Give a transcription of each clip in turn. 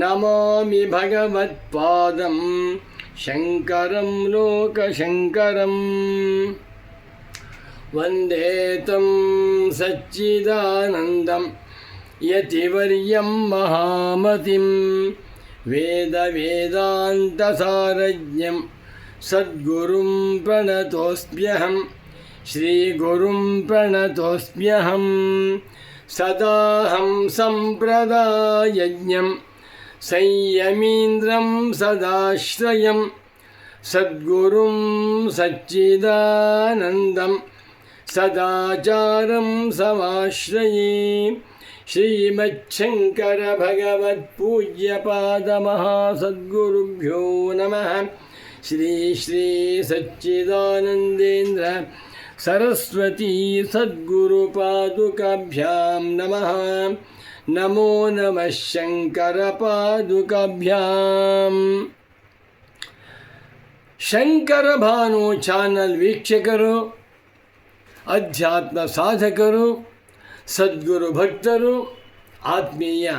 नमामि भगवत्पादं शङ्करं लोकशङ्करम् वन्दे तं सच्चिदानन्दं यतिवर्यं महामतिं वेदवेदान्तसारज्ञं सद्गुरुं प्रणतोऽस्म्यहं श्रीगुरुं प्रणतोऽस्म्यहं सदाहं सम्प्रदायज्ञं संयमीन्द्रं सदाश्रयं सद्गुरुं सच्चिदानन्दं सदाचारं समाश्रये श्रीमच्छङ्करभगवत्पूज्यपादमहासद्गुरुभ्यो नमः। श्री श्री सच्चिदानन्देन्द्र सरस्वती सद्गुरुपादुकाभ्यां नमः नमो नमः शङ्करपादुकाभ्याम् ಶಂಕರ ಭಾನು ಚಾನಲ್ ವೀಕ್ಷಕರು ಅಧ್ಯಾತ್ಮ ಸಾಧಕರು ಸದ್ಗುರು ಭಕ್ತರು ಆತ್ಮೀಯ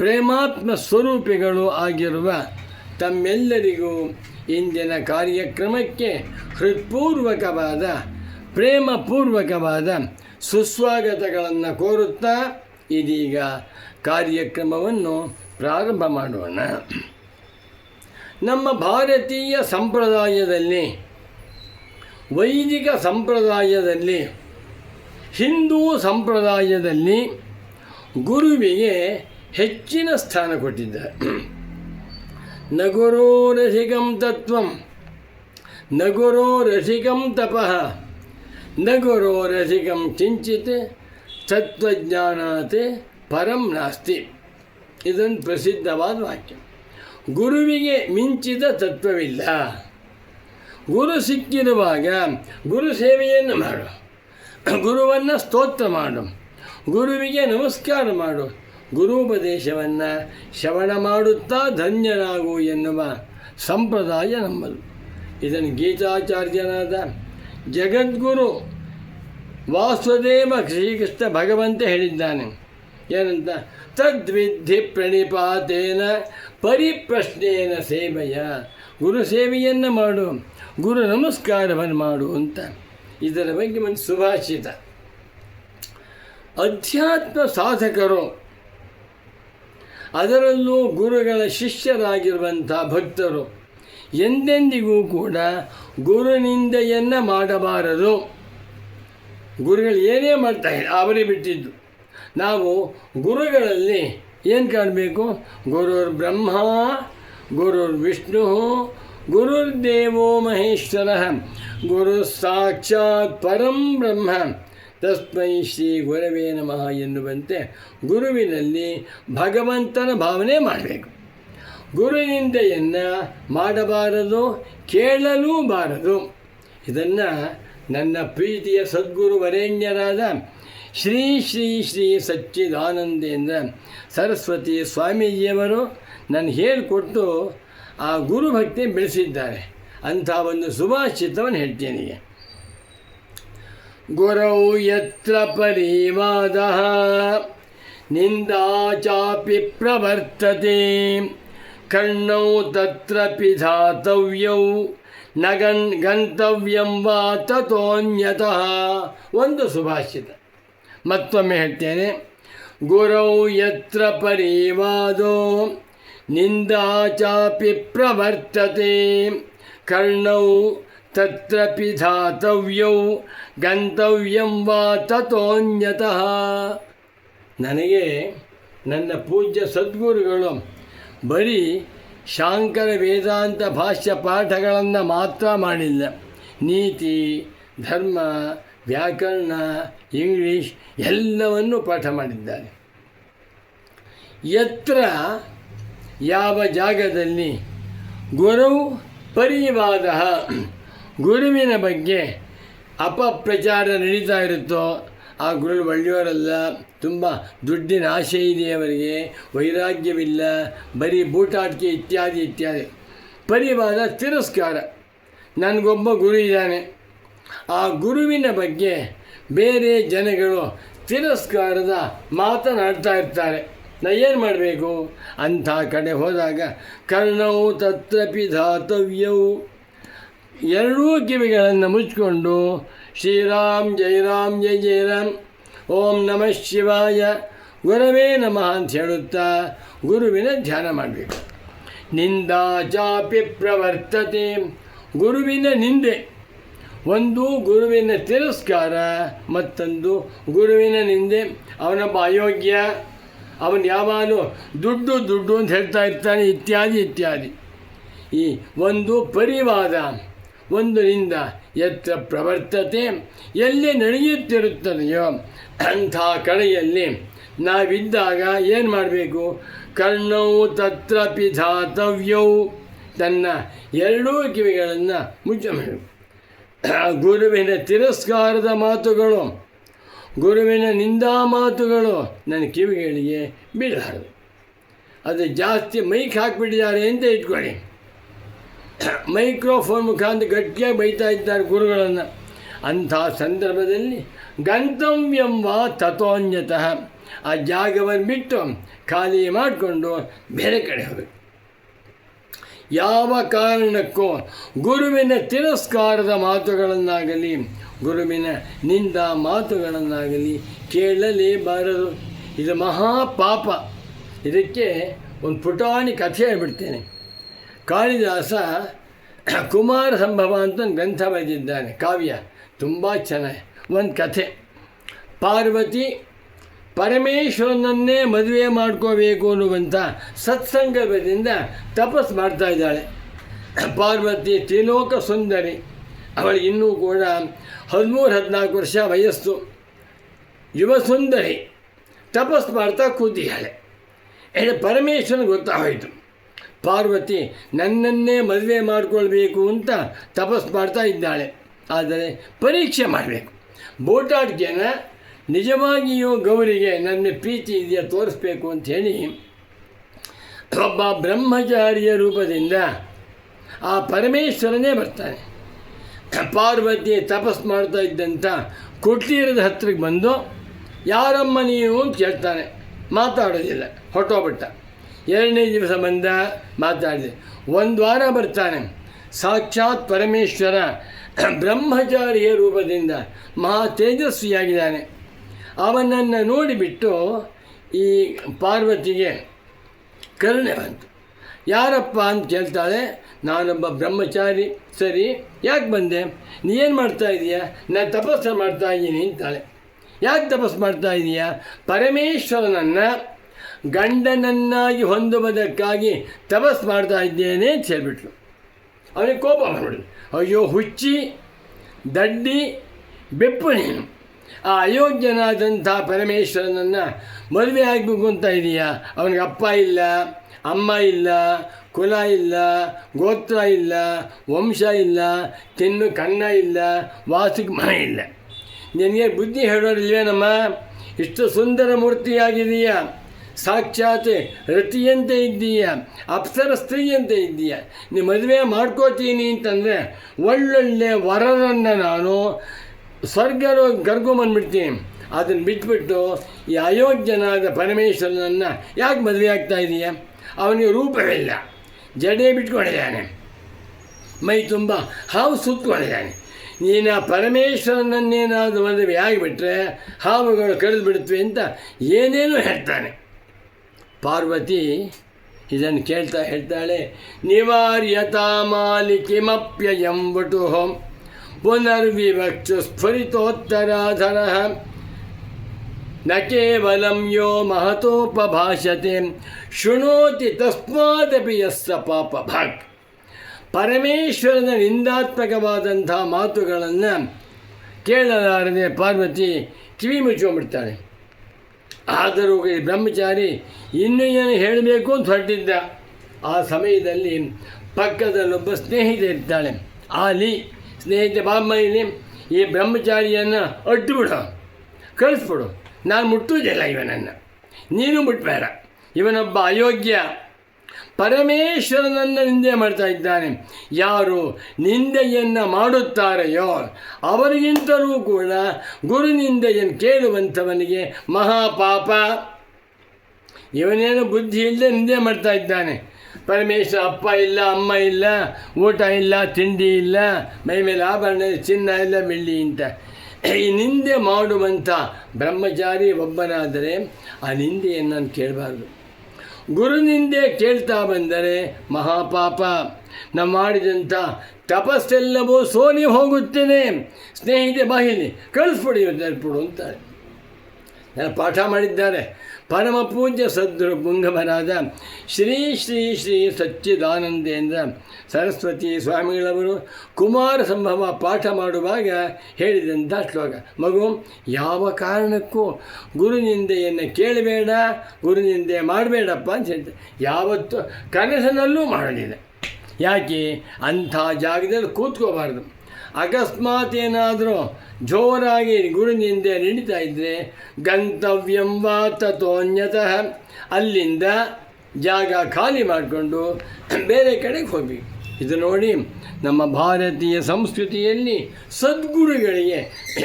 ಪ್ರೇಮಾತ್ಮ ಸ್ವರೂಪಿಗಳು ಆಗಿರುವ ತಮ್ಮೆಲ್ಲರಿಗೂ ಇಂದಿನ ಕಾರ್ಯಕ್ರಮಕ್ಕೆ ಹೃತ್ಪೂರ್ವಕವಾದ ಪ್ರೇಮಪೂರ್ವಕವಾದ ಸುಸ್ವಾಗತಗಳನ್ನು ಕೋರುತ್ತಾ ಇದೀಗ ಕಾರ್ಯಕ್ರಮವನ್ನು ಪ್ರಾರಂಭ ಮಾಡೋಣ. ನಮ್ಮ ಭಾರತೀಯ ಸಂಪ್ರದಾಯದಲ್ಲಿ, ವೈದಿಕ ಸಂಪ್ರದಾಯದಲ್ಲಿ, ಹಿಂದೂ ಸಂಪ್ರದಾಯದಲ್ಲಿ ಗುರುವಿಗೆ ಹೆಚ್ಚಿನ ಸ್ಥಾನ ಕೊಟ್ಟಿದ್ದಾರೆ. ನಗುರೋ ರಸಿಕಂ ತತ್ವಂ, ನಗುರೋ ರಸಿಕಂ ತಪಃ, ನಗುರೋ ರಸಿಕಂ ಕಿಂಚಿತ್ ತತ್ವಜ್ಞಾನಾತ್ ಪರಂ ನಾಸ್ತಿ. ಇದೊಂದು ಪ್ರಸಿದ್ಧವಾದ ವಾಕ್ಯ. ಗುರುವಿಗೆ ಮಿಂಚಿದ ತತ್ವವಿಲ್ಲ. ಗುರು ಸಿಕ್ಕಿರುವಾಗ ಗುರು ಸೇವೆಯನ್ನು ಮಾಡು. ಗುರುವನ್ನು ಸ್ತೋತ್ರ ಮಾಡು. ಗುರುವಿಗೆ ನಮಸ್ಕಾರ ಮಾಡು. ಗುರುಪದೇಶವನ್ನು ಶ್ರವಣ ಮಾಡುತ್ತಾ ಧನ್ಯನಾಗು ಎನ್ನುವ ಸಂಪ್ರದಾಯ ನಮ್ಮದು. ಇದನ್ನು ಗೀತಾಚಾರ್ಯನಾದ ಜಗದ್ಗುರು ವಾಸುದೇವ ಶ್ರೀಕೃಷ್ಣ ಭಗವಂತ ಹೇಳಿದ್ದಾನೆ. ಏನಂತ? ತದ್ವಿಧಿ ಪ್ರಣಿಪಾತೇನ ಪರಿಪ್ರಶ್ನೇನ ಸೇವೆಯ. ಗುರು ಸೇವೆಯನ್ನು ಮಾಡು, ಗುರು ನಮಸ್ಕಾರವನ್ನು ಮಾಡು ಅಂತ ಇದರ ಬಗ್ಗೆ ಒಂದು ಸುಭಾಷಿತ. ಅಧ್ಯಾತ್ಮ ಸಾಧಕರು ಅದರಲ್ಲೂ ಗುರುಗಳ ಶಿಷ್ಯರಾಗಿರುವಂಥ ಭಕ್ತರು ಎಂದೆಂದಿಗೂ ಕೂಡ ಗುರುನಿಂದೆಯನ್ನು ಮಾಡಬಾರದು. ಗುರುಗಳು ಏನೇ ಮಾಡ್ತಾ ಅವರೇ ಬಿಟ್ಟಿದ್ದು. ನಾವು ಗುರುಗಳಲ್ಲಿ ಏನು ಕಾಣಬೇಕು? ಗುರುರ್ ಬ್ರಹ್ಮ, ಗುರುರ್ ವಿಷ್ಣು, ಗುರುರ್ ದೇವೋ ಮಹೇಶ್ವರ ಗುರು ಸಾಕ್ಷಾತ್ ಪರಂ ಬ್ರಹ್ಮ. ತಸ್ಮೈ ಶ್ರೀ ಗುರವೇ ನಮಃ ಎನ್ನುವಂತೆ ಗುರುವಿನಲ್ಲಿ ಭಗವಂತನ ಭಾವನೆ ಮಾಡಬೇಕು. ಗುರುನಿಂದೆಯನ್ನು ಮಾಡಬಾರದು, ಕೇಳಲೂ ಬಾರದು. ಇದನ್ನು ನನ್ನ ಪ್ರೀತಿಯ ಸದ್ಗುರು ವರೇಣ್ಯರಾದ ಶ್ರೀ ಶ್ರೀ ಶ್ರೀ ಸಚ್ಚಿದಾನಂದೇಂದ್ರ ಸರಸ್ವತಿ ಸ್ವಾಮೀಜಿಯವರು ನಾನು ಹೇಳಿಕೊಟ್ಟು ಆ ಗುರುಭಕ್ತಿ ಬೆಳೆಸಿದ್ದಾರೆ. ಅಂಥ ಒಂದು ಸುಭಾಷಿತವನ್ನು ಹೇಳ್ತೀನಿ ಗುರೌ ಯತ್ರ ಪರಿವಾದ ನಿಂದಾಚಾಪಿ ಪ್ರವರ್ತತೆ ಕರ್ಣೌ ತತ್ರ ಪಿಧಾತವ್ಯೌ ನಗನ್ ಗಂತವ್ಯಂ ವಾ ತಥೋನ್ಯತಃ. ಒಂದು ಸುಭಾಷಿತ. ಮತ್ತೊಮ್ಮೆ ಹೇಳ್ತೇನೆ. ಗುರೌ ಯತ್ರ ಪರಿವಾದೋ. ನಿಂದಾಚಾಪಿ ಪ್ರವರ್ತತೆ. ಕರ್ಣೌ ತತ್ರ ಪಿಧಾತವ್ಯೌ ಗಂತವ್ಯಂ ವಾ ತಥೋನ್ಯತಃ. ನನಗೆ ನನ್ನ ಪೂಜ್ಯ ಸದ್ಗುರುಗಳು ಬರೀ ಶಾಂಕರ ವೇದಾಂತ ಭಾಷ್ಯ ಪಾಠಗಳನ್ನು ಮಾತ್ರ ಮಾಡಿಲ್ಲ. ನೀತಿ, ಧರ್ಮ, ವ್ಯಾಕರಣ, ಇಂಗ್ಲೀಷ್ ಎಲ್ಲವನ್ನೂ ಪಾಠ ಮಾಡಿದ್ದಾರೆ. ಎತ್ತರ ಯಾವ ಜಾಗದಲ್ಲಿ ಗುರು ಪರಿವಾದ ಗುರುವಿನ ಬಗ್ಗೆ ಅಪಪ್ರಚಾರ ನಡೀತಾ ಇರುತ್ತೋ ಆ ಗುರು ಒಳ್ಳೆಯವರಲ್ಲ ತುಂಬ ದುಡ್ಡಿನ ಆಸೆ ಇದೆ ಅವರಿಗೆ. ವೈರಾಗ್ಯವಿಲ್ಲ, ಬರೀ ಬೂಟಾಟಿಕೆ ಇತ್ಯಾದಿ ಇತ್ಯಾದಿ. ಪರಿವಾದ ತಿರಸ್ಕಾರ. ನನಗೊಬ್ಬ ಗುರು ಇದ್ದಾನೆ. ಆ ಗುರುವಿನ ಬಗ್ಗೆ ಬೇರೆ ಜನಗಳು ತಿರಸ್ಕಾರದ ಮಾತನಾಡ್ತಾ ಇರ್ತಾರೆ. ನಾ ಏನು ಮಾಡಬೇಕು? ಅಂಥ ಕಡೆ ಹೋದಾಗ ಕರ್ಣವು ತತ್ರ ಪಿಧಾತವ್ಯವು ಎರಡೂ ಕಿವಿಗಳನ್ನು ಮುಚ್ಕೊಂಡು ಶ್ರೀರಾಮ್ ಜೈ ರಾಮ್ ಜೈ ಜೈ ರಾಮ್ ಓಂ ನಮಃ ಶಿವಾಯ ಗುರವೇ ನಮಃ ಅಂತ ಹೇಳುತ್ತಾ ಗುರುವಿನ ಧ್ಯಾನ ಮಾಡಬೇಕು. ನಿಂದಾ ಚಾಪಿ ಪ್ರವರ್ತತೆ, ಗುರುವಿನ ನಿಂದೆ. ಒಂದು ಗುರುವಿನ ತಿರಸ್ಕಾರ, ಮತ್ತೊಂದು ಗುರುವಿನ ನಿಂದೆ. ಅವನೊಬ್ಬ ಅಯೋಗ್ಯ, ಅವನು ಯಾವಾಗಲೂ ದುಡ್ಡು ದುಡ್ಡು ಅಂತ ಹೇಳ್ತಾ ಇರ್ತಾನೆ, ಇತ್ಯಾದಿ ಇತ್ಯಾದಿ. ಈ ಒಂದು ಪರಿವಾದ ಒಂದು ನಿಂದ ಎತ್ತ ಪ್ರವರ್ತತೆ ಎಲ್ಲಿ ನಡೆಯುತ್ತಿರುತ್ತದೆಯೋ ಅಂಥ ಕಡೆಯಲ್ಲಿ ನಾವಿದ್ದಾಗ ಏನು ಮಾಡಬೇಕು? ಕರ್ಣವು ತತ್ರ ಪಿಧಾತವ್ಯವು ತನ್ನ ಎರಡೂ ಕಿವಿಗಳನ್ನು ಮುಚ್ಚಬೇಕು ಗುರುವಿನ ತಿರಸ್ಕಾರದ ಮಾತುಗಳು, ಗುರುವಿನ ನಿಂದಾ ಮಾತುಗಳು ನನ್ನ ಕಿವಿಗಳಿಗೆ ಬೀಳಬಾರದು. ಅದು ಜಾಸ್ತಿ ಮೈಕ್ ಹಾಕಿಬಿಟ್ಟಿದ್ದಾರೆ ಅಂತ ಇಟ್ಕೊಳ್ಳಿ. ಮೈಕ್ರೋಫೋನ್ ಮುಖಾಂತರ ಗಟ್ಟಿಯಾಗಿ ಬೈತಾ ಇದ್ದಾರೆ ಗುರುಗಳನ್ನು. ಅಂಥ ಸಂದರ್ಭದಲ್ಲಿ ಗಂತವ್ಯಂ ವಾ ತಥೋನ್ಯತಃ. ಆ ಜಾಗವನ್ನು ಬಿಟ್ಟು ಖಾಲಿ ಮಾಡಿಕೊಂಡು ಬೇರೆ ಕಡೆ ಹೋಗಬೇಕು. ಯಾವ ಕಾರಣಕ್ಕೂ ಗುರುವಿನ ತಿರಸ್ಕಾರದ ಮಾತುಗಳನ್ನಾಗಲಿ, ಗುರುವಿನ ನಿಂದ ಮಾತುಗಳನ್ನಾಗಲಿ ಕೇಳಲೇಬಾರದು. ಇದು ಮಹಾಪಾಪ. ಇದಕ್ಕೆ ಒಂದು ಪುಟಾಣಿ ಕಥೆ ಹೇಳ್ಬಿಡ್ತೇನೆ. ಕಾಳಿದಾಸ ಕುಮಾರ ಸಂಭವ ಅಂತ ಒಂದು ಗ್ರಂಥ ಬರೆದಿದ್ದಾನೆ, ಕಾವ್ಯ. ತುಂಬ ಚೆನ್ನಾಗಿ. ಒಂದು ಕಥೆ. ಪಾರ್ವತಿ, ಪರಮೇಶ್ವರನನ್ನೇ ಮದುವೆ ಮಾಡ್ಕೋಬೇಕು ಅನ್ನುವಂಥ ಸತ್ಸಂಗದಿಂದ ತಪಸ್ ಮಾಡ್ತಾ ಇದ್ದಾಳೆ. ಪಾರ್ವತಿ ತ್ರಿಲೋಕ ಸುಂದರಿ. ಅವಳು ಇನ್ನೂ ಕೂಡ ಹದಿಮೂರು, ಹದಿನಾಲ್ಕು ವರ್ಷ ವಯಸ್ಸು. ಯುವ ಸುಂದರಿ. ತಪಸ್ ಮಾಡ್ತಾ ಕೂತಿದ್ದಾಳೆ. ಹೇಳಿ ಪರಮೇಶ್ವರನ ಗೊತ್ತಾಗೋಯಿತು. ಪಾರ್ವತಿ, ನನ್ನನ್ನೇ ಮದುವೆ ಮಾಡಿಕೊಳ್ಬೇಕು ಅಂತ ತಪಸ್ ಮಾಡ್ತಾ ಇದ್ದಾಳೆ. ಆದರೆ ಪರೀಕ್ಷೆ ಮಾಡಬೇಕು. ಬೋಟಾಟಿಕೆನ ನಿಜವಾಗಿಯೂ ಗೌರಿಗೆ ನನ್ನ ಪ್ರೀತಿ ಇದೆಯಾ ತೋರಿಸ್ಬೇಕು ಅಂತ ಹೇಳಿ, ಒಬ್ಬ ಬ್ರಹ್ಮಚಾರಿಯ ರೂಪದಿಂದ ಆ ಪರಮೇಶ್ವರನೇ ಬರ್ತಾನೆ. ಪಾರ್ವತಿ ತಪಸ್ ಮಾಡ್ತಾ ಇದ್ದಂಥ ಕುಟೀರದ ಹತ್ತಿರಕ್ಕೆ ಬಂದು, ಯಾರಮ್ಮ ನೀನು ಅಂತ ಕೇಳ್ತಾನೆ. ಮಾತಾಡೋದಿಲ್ಲ ಹೊಟ್ಟೋಗ್ಬಿಟ್ಟ ಎರಡನೇ ದಿವಸ ಬಂದ ಮಾತಾಡಿದೆ ಒಂದು ವಾರ ಬರ್ತಾನೆ. ಸಾಕ್ಷಾತ್ ಪರಮೇಶ್ವರ ಬ್ರಹ್ಮಚಾರಿಯ ರೂಪದಿಂದ ಮಹಾ ತೇಜಸ್ವಿಯಾಗಿದ್ದಾನೆ. ಅವನನ್ನು ನೋಡಿಬಿಟ್ಟು ಈ ಪಾರ್ವತಿಗೆ ಕರುಣೆ ಬಂತು. ಯಾರಪ್ಪ ಅಂತ ಕೇಳ್ತಾಳೆ, ನಾನೊಬ್ಬ ಬ್ರಹ್ಮಚಾರಿ, ಸರಿ, ಯಾಕೆ ಬಂದೆ? ನೀ ಏನು ಮಾಡ್ತಾ ಇದೀಯಾ? ನಾನು ತಪಸ್ಸು ಮಾಡ್ತಾ ಇದ್ದೀನಿ ಅಂತಾಳೆ. ಯಾಕೆ ತಪಸ್ಸು ಮಾಡ್ತಾ ಇದೀಯಾ? ಪರಮೇಶ್ವರನನ್ನು ಗಂಡನನ್ನಾಗಿ ಹೊಂದುವುದಕ್ಕಾಗಿ ತಪಸ್ ಮಾಡ್ತಾ ಇದ್ದೇನೆ ಅಂತ ಹೇಳಿಬಿಟ್ಲು. ಅವನಿಗೆ ಕೋಪ ಮಾಡಿಬಿಡ್ಲು ಅಯ್ಯೋ, ಹುಚ್ಚಿ, ದಡ್ಡಿ, ಬೆಪ್ಪು ನೀನು. ಆ ಅಯೋಗ್ಯನಾದಂಥ ಪರಮೇಶ್ವರನನ್ನು ಮದುವೆ ಆಗಬೇಕು ಅಂತ ಇದೆಯಾ? ಅವನಿಗೆ ಅಪ್ಪ ಇಲ್ಲ, ಅಮ್ಮ ಇಲ್ಲ, ಕುಲ ಇಲ್ಲ, ಗೋತ್ರ ಇಲ್ಲ, ವಂಶ ಇಲ್ಲ, ತಿನ್ನು ಕಣ್ಣ ಇಲ್ಲ, ವಾಸಿಗೆ ಮನೆ ಇಲ್ಲ. ನಿನಗೆ ಬುದ್ಧಿ ಹೇಳೋರಿಲ್ವೇನಮ್ಮ? ಇಷ್ಟು ಸುಂದರ ಮೂರ್ತಿಯಾಗಿದೆಯಾ? ಸಾಕ್ಷಾತ್ ರತಿಯಂತೆ ಇದ್ದೀಯ ಅಪ್ಸರ ಸ್ತ್ರೀಯಂತೆ ಇದ್ದೀಯ. ನೀ ಮದುವೆ ಮಾಡ್ಕೋತೀನಿ ಅಂತಂದರೆ ಒಳ್ಳೊಳ್ಳೆ ವರರನ್ನು ನಾನು ಸ್ವರ್ಗರು ಕರ್ಕೊಂಬಂದ್ಬಿಡ್ತೀನಿ ಅದನ್ನು ಬಿಟ್ಬಿಟ್ಟು ಈ ಅಯೋಗ್ಯನಾದ ಪರಮೇಶ್ವರನನ್ನು ಯಾಕೆ ಮದುವೆ ಆಗ್ತಾ ಇದೆಯಾ? ಅವನಿಗೆ ರೂಪವಿಲ್ಲ ಜಡೆ ಬಿಟ್ಕೊಂಡಿದ್ದಾನೆ. ಮೈ ತುಂಬ ಹಾವು ಸುತ್ತಕೊಂಡಿದ್ದಾನೆ. ನೀನು ಆ ಪರಮೇಶ್ವರನನ್ನೇನಾದರೂ ಮದುವೆ ಆಗಿಬಿಟ್ರೆ ಹಾವುಗಳು ಕಳೆದು ಬಿಡುತ್ತವೆ ಅಂತ ಏನೇನೋ ಹೇಳ್ತಾನೆ. ಪಾರ್ವತಿ ಇದನ್ನು ಕೇಳ್ತಾ ಹೇಳ್ತಾಳೆ, ನಿವಾರ್ಯತಾ ಮಾಲಿಕಿಮಪ್ಯಯಂ ವಟು ಪುನರ್ವಿವಕ್ಷು ಸ್ಫುರಿತೋತ್ತರಾಧರ ನ ಕೇವಲಂ ಯೋ ಮಹತೋಪಭಾಷತೆ ಶೃಣೋತಿ ತಸ್ಮಾದಪಿ ಯಸ್ಸ ಪಾಪ ಭಕ್ ಪರಮೇಶ್ವರನ ನಿಂದಾತ್ಮಕವಾದಂಥ ಮಾತುಗಳನ್ನು ಕೇಳಲಾರದೆ ಪಾರ್ವತಿ ಕಿವಿ ಮುಚ್ಕೊಂಡ್ಬಿಡ್ತಾಳೆ ಆದರೂ ಈ ಬ್ರಹ್ಮಚಾರಿ ಇನ್ನೂ ಏನು ಹೇಳಬೇಕು ಅಂತ ಹೊರಟಿದ್ದ. ಆ ಸಮಯದಲ್ಲಿ ಪಕ್ಕದಲ್ಲೊಬ್ಬ ಸ್ನೇಹಿತೆ ಇರ್ತಾಳೆ. ಆಲಿ ಸ್ನೇಹಿತೆ ಇಲ್ಲಿ ಈ ಬ್ರಹ್ಮಚಾರಿಯನ್ನು ಅಡ್ಡುಬಿಡು. ಕಳಿಸ್ಬಿಡು. ನಾನು ಮುಟ್ಟುವುದಿಲ್ಲ ಇವನನ್ನು. ನೀನು ಮುಟ್ಬೇಡ. ಇವನೊಬ್ಬ ಅಯೋಗ್ಯ. ಪರಮೇಶ್ವರನನ್ನು ನಿಂದೆ ಮಾಡ್ತಾ ಇದ್ದಾನೆ. ಯಾರು ನಿಂದೆಯನ್ನು ಮಾಡುತ್ತಾರೆಯೋ ಅವರಿಗಿಂತಲೂ ಕೂಡ ಗುರು ನಿಂದೆಯನ್ನು ಕೇಳುವಂಥವನಿಗೆ ಮಹಾಪಾಪ. ಇವನೇನು ಬುದ್ಧಿ ಇಲ್ಲದೆ ನಿಂದೆ ಮಾಡ್ತಾ ಇದ್ದಾನೆ. ಪರಮೇಶ್ವರ ಅಪ್ಪ ಇಲ್ಲ, ಅಮ್ಮ ಇಲ್ಲ, ಊಟ ಇಲ್ಲ, ತಿಂಡಿ ಇಲ್ಲ, ಮೈ ಮೇಲೆ ಆಭರಣ ಚಿನ್ನ ಇಲ್ಲ, ಬೆಳ್ಳಿ ಅಂತ ಈ ನಿಂದೆ ಮಾಡುವಂಥ ಬ್ರಹ್ಮಚಾರಿ ಒಬ್ಬನಾದರೆ ಆ ನಿಂದೆಯನ್ನು ನಾನು ಕೇಳಬಾರ್ದು. ಗುರುನಿಂದೆ ಕೇಳ್ತಾ ಬಂದರೆ ಮಹಾಪಾಪ ನಾವು ಮಾಡಿದಂಥ ತಪಸ್ಸೆಲ್ಲವೂ ಸೋನಿ ಹೋಗುತ್ತೇನೆ. ಸ್ನೇಹಿತೆ ಬಾಹಿಲಿ ಕಳಿಸ್ಬಿಡಿ ನೆಲ್ಪುಡು ಅಂತಾರೆ. ಪಾಠ ಮಾಡಿದ್ದಾರೆ. ಪರಮ ಪೂಜ್ಯ ಸದ್ರು ಪುಂಗಮರಾದ ಶ್ರೀ ಶ್ರೀ ಶ್ರೀ ಸಚ್ಚಿದಾನಂದೇಂದ್ರ ಸರಸ್ವತಿ ಸ್ವಾಮಿಗಳವರು ಕುಮಾರ ಸಂಭವ ಪಾಠ ಮಾಡುವಾಗ ಹೇಳಿದಂಥ ಶ್ಲೋಕ. ಮಗು, ಯಾವ ಕಾರಣಕ್ಕೂ ಗುರುನಿಂದೆಯನ್ನು ಕೇಳಬೇಡ, ಗುರುನಿಂದೆ ಮಾಡಬೇಡಪ್ಪ ಅಂತ ಹೇಳ್ತಾರೆ ಯಾವತ್ತು ಕನಸಿನಲ್ಲೂ ಮಾಡಲಿಲ್ಲ. ಯಾಕೆ? ಅಂಥ ಜಾಗದಲ್ಲಿ ಕೂತ್ಕೋಬಾರ್ದು. ಅಕಸ್ಮಾತ್ ಏನಾದರೂ ಜೋರಾಗಿ ಗುರುನಿಂದೆ ನಡೀತಾ ಇದ್ದರೆ ಗಂತವ್ಯಂ ವಾ ತಥೋನ್ಯತಃ. ಅಲ್ಲಿಂದ ಜಾಗ ಖಾಲಿ ಮಾಡಿಕೊಂಡು ಬೇರೆ ಕಡೆಗೆ ಹೋಗಿ ಇದು ನೋಡಿ ನಮ್ಮ ಭಾರತೀಯ ಸಂಸ್ಕೃತಿಯಲ್ಲಿ ಸದ್ಗುರುಗಳಿಗೆ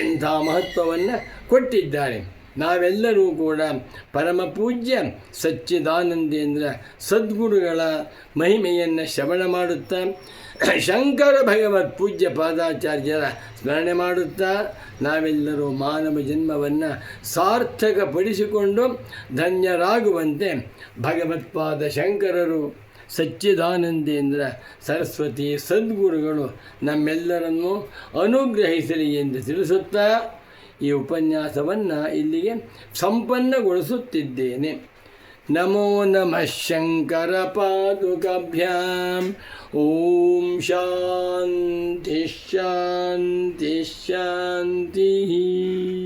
ಎಂಥ ಮಹತ್ವವನ್ನು ಕೊಟ್ಟಿದ್ದಾರೆ. ನಾವೆಲ್ಲರೂ ಕೂಡ ಪರಮ ಪೂಜ್ಯ ಸಚ್ಚಿದಾನಂದೇಂದ್ರ ಸದ್ಗುರುಗಳ ಮಹಿಮೆಯನ್ನು ಶ್ರವಣ ಮಾಡುತ್ತಾ ಶಂಕರ ಭಗವತ್ ಪೂಜ್ಯ ಪಾದಾಚಾರ್ಯರ ಸ್ಮರಣೆ ಮಾಡುತ್ತಾ ನಾವೆಲ್ಲರೂ ಮಾನವ ಜನ್ಮವನ್ನು ಸಾರ್ಥಕಪಡಿಸಿಕೊಂಡು ಧನ್ಯರಾಗುವಂತೆ ಭಗವತ್ಪಾದ ಶಂಕರರು ಸಚ್ಚಿದಾನಂದೇಂದ್ರ ಸರಸ್ವತಿ ಸದ್ಗುರುಗಳು ನಮ್ಮೆಲ್ಲರನ್ನು ಅನುಗ್ರಹಿಸಲಿ ಎಂದು ತಿಳಿಸುತ್ತಾ ಈ ಉಪನ್ಯಾಸವನ್ನು ಇಲ್ಲಿಗೆ ಸಂಪನ್ನಗೊಳಿಸುತ್ತಿದ್ದೇನೆ. नमो नमः शङ्करपादुकाभ्याम् ॐ शान्तिः शान्तिः शान्तिः।